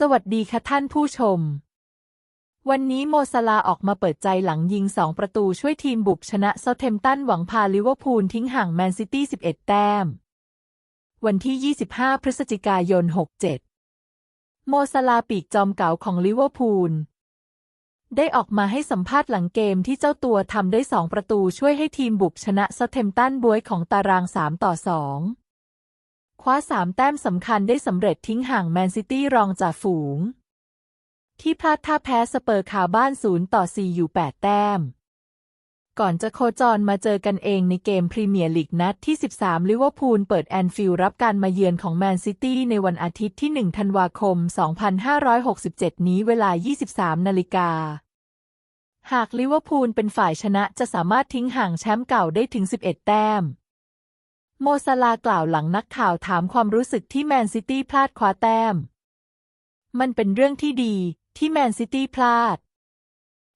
สวัสดีค่ะท่านผู้ชม วันนี้โมซาลาออกมาเปิดใจหลังยิง 2 ประตูช่วยทีมบุกชนะเซาเทมตันหวังพาลิเวอร์พูลทิ้งห่างแมนซิตี้ 11 แต้ม วันที่ 25 พฤศจิกายน 67 โมซาลาปีกจอมเก๋าของลิเวอร์พูลได้ออกมาให้สัมภาษณ์หลังเกมที่เจ้าตัวทำได้ 2 ประตูช่วยให้ทีมบุกชนะเซาเทมตันบวยของตาราง 3 ต่อ 2 ว้า3แต้มสำคัญได้สำเร็จทิ้งห่างแมนซิตี้รองจ่าฝูง ที่พลาดท่าแพ้สเปอร์คาบ้าน0ต่อ4อยู่ 8 แต้ม ก่อนจะโคจรมาเจอกันเองในเกมพรีเมียร์ลีกนัดที่ 13 ลิเวอร์พูลเปิดแอนฟิลด์รับการมาเยือนของแมนซิตี้ในวันอาทิตย์ที่ 1 ธันวาคม 2567 นี้เวลา 23 นาฬิกาหากลิเวอร์พูลเป็นฝ่ายชนะจะสามารถทิ้งห่างแชมป์เก่าได้ถึง 11 แต้ม โมซาลากล่าวหลังนักข่าวถามความรู้สึกที่แมนซิตี้พลาดคว้าแต้ม มันเป็นเรื่องที่ดีที่แมนซิตี้พลาด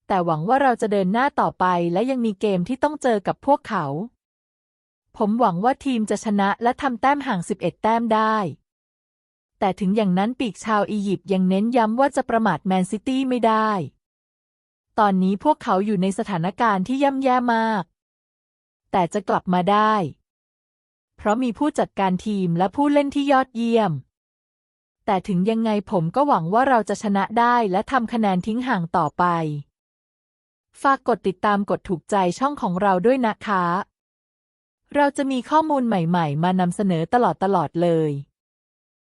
แต่หวังว่าเราจะเดินหน้าต่อไปและยังมีเกมที่ต้องเจอกับพวกเขา ผมหวังว่าทีมจะชนะและทำแต้มห่าง 11 แต้มได้ แต่ถึงอย่างนั้นปีกชาวอียิปต์ยังเน้นย้ำว่าจะประมาทแมนซิตี้ไม่ได้ ตอนนี้พวกเขาอยู่ในสถานการณ์ที่ย่ำแย่มาก แต่จะกลับมาได้ เพราะมีผู้จัดการทีมและผู้เล่นที่ยอดเยี่ยม แต่ถึงยังไงผมก็หวังว่าเราจะชนะได้และทำคะแนนทิ้งห่างต่อไป ฝากกดติดตามกดถูกใจช่องของเราด้วยนะคะ เราจะมีข้อมูลใหม่ ๆ มานำเสนอตลอดๆเลย